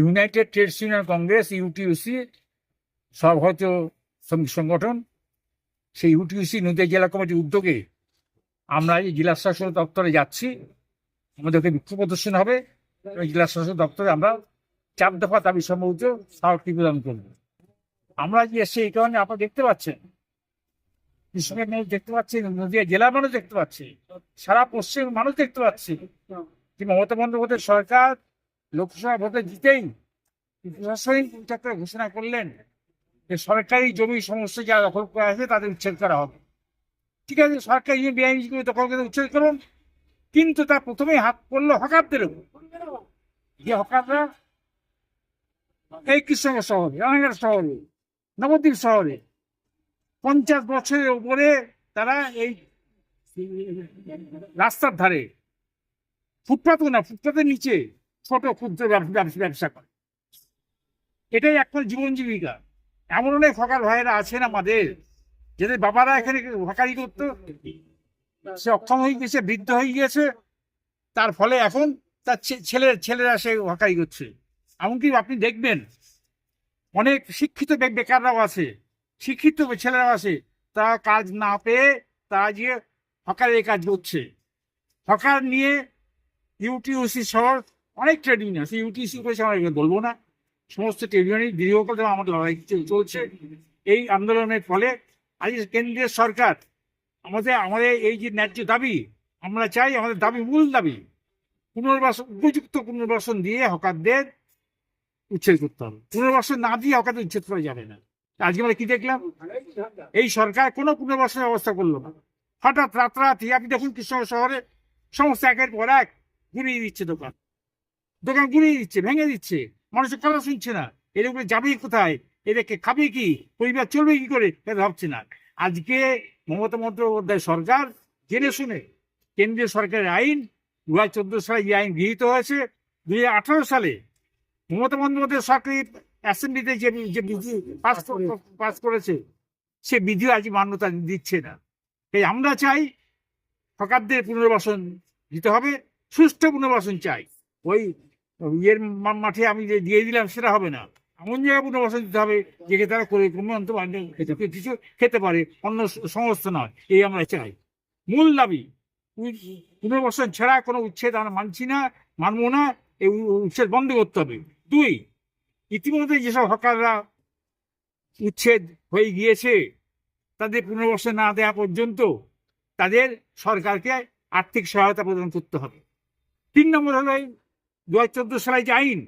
United trades union congress, UTUC সর্বভারত শ্রমিক সংগঠন, সেই ইউটিউসি নদীয়া জেলা কমিটির উদ্যোগে আমরা এই জেলা শাসক দপ্তরে যাচ্ছি। আমাদেরকে বিক্ষোভ প্রদর্শন হবে। এবং জেলা শাসক দপ্তরে আমরা চার দফা দাবি সম্ভবত স্মারকটি প্রদান করব। আমরা যে এসে এই কারণে আপনারা দেখতে পাচ্ছেন, কৃষকের মানুষ দেখতে পাচ্ছি, নদীয়া জেলার মানুষ দেখতে পাচ্ছি, সারা পশ্চিম মানুষ দেখতে পাচ্ছি মমতা বন্দ্যোপাধ্যায় সরকার লোকসভা ভোটে জিতেই ঘোষণা করলেন যে সরকারি জমি সমস্ত যারা দখল করে আছে তাদের উচ্ছেদ করা হবে। ঠিক আছে, সরকারি জমি, বেআইনি দখল করে উচ্ছেদ করুন, কিন্তু তা প্রথমেই হাত পড়ল হকারদের উপর। যে হকাররা এই কৃষ্ণনগর শহরে রানাঘাট শহরে, নবদ্বীপ শহরে, পঞ্চাশ বছরের উপরে তারা এই রাস্তার ধারে, ফুটপাতও না, ফুটপাতের নিচে ছোট ক্ষুদ্র ব্যবসা করে। এটাই একটা জীবন জীবিকা এমন অনেক হকার ভাইয়েরা আছেন আমাদের, যাদের বাবারা এখানে হকারি করতো। সে অক্ষম হয়ে গেছে বৃদ্ধ হয়ে গিয়েছে। তার ফলে এখন তার ছেলে, ছেলেরা সে হকারি করছে। এমনকি আপনি দেখবেন, অনেক শিক্ষিত বেকাররাও আছে। শিক্ষিত ছেলেরাও আছে। তারা কাজ না পেয়ে তারা যে হকারের কাজ করছে। হকার নিয়ে ইউটিউসি সহ অনেক ট্রেড ইউনিয়ন আছে ইউটিসি করেছে আমরা বলব না। সমস্ত ট্রেড ইউনিয়ন দীর্ঘকাল ধরে আমাদের লড়াই চলছে। এই আন্দোলনের ফলে আজ কেন্দ্রীয় সরকার আমাদের আমাদের এই যে ন্যায্য দাবি, আমরা চাই আমাদের দাবি, মূল দাবি, পুনর্বাসন, উপযুক্ত পুনর্বাসন দিয়ে হকারদের উচ্ছেদ করতে হবে। পুনর্বাসন না দিয়ে হকারদের উচ্ছেদ করা যাবে না। আজকে আমরা কি দেখলাম? এই সরকার কোনো পুনর্বাসনের ব্যবস্থা করল না। হঠাৎ রাতারাতি, আপনি দেখুন কৃষ্ণ শহরে, সমস্ত একের পর এক ঘুরিয়ে দিচ্ছে দোকান। দোকান গুড়িয়ে দিচ্ছে, ভেঙে দিচ্ছে। মানুষের কথা শুনছে না। এর উপরে যাবে কোথায়? এদেরকে খাবে কি? পরিবার চলবে কি করে? এটা ভাবছে না। আজকে মমতা বন্দ্যোপাধ্যায় সরকার জেনে শুনে কেন্দ্রীয় সরকারের আইন, দু হাজার চোদ্দ সালে যে আইন গৃহীত হয়েছে দুই আঠারো সালে মমতা বন্দ্যোপাধ্যায় সরকারি অ্যাসেম্বলিতে যে বিধি পাস পাস করেছে, সে বিধিও আজ মান্যতা দিচ্ছে না। তাই আমরা চাই হকারদের পুনর্বাসন দিতে হবে, সুষ্ঠু পুনর্বাসন চাই। ওই ইয়ের মাঠে আমি যে দিয়ে দিলাম, সেটা হবে না। এমন জায়গায় পুনর্বাসন দিতে হবে যেখানে তারা করে কোনো অন্তত কিছু খেতে পারে, অন্য স- সমস্ত নয়, এই আমরা চাই। মূল দাবি পুনর্বাসন ছাড়া কোনো উচ্ছেদ আমরা মানছি না, মানবো না, এই উচ্ছেদ বন্ধ করতে হবে। দুই, ইতিমধ্যে যেসব হকাররা উচ্ছেদ হয়ে গিয়েছে, তাদের পুনর্বাসন না দেওয়া পর্যন্ত তাদের সরকারকে আর্থিক সহায়তা প্রদান করতে হবে। তিন নম্বর হলো দু হাজার চোদ্দ সালে যে আইন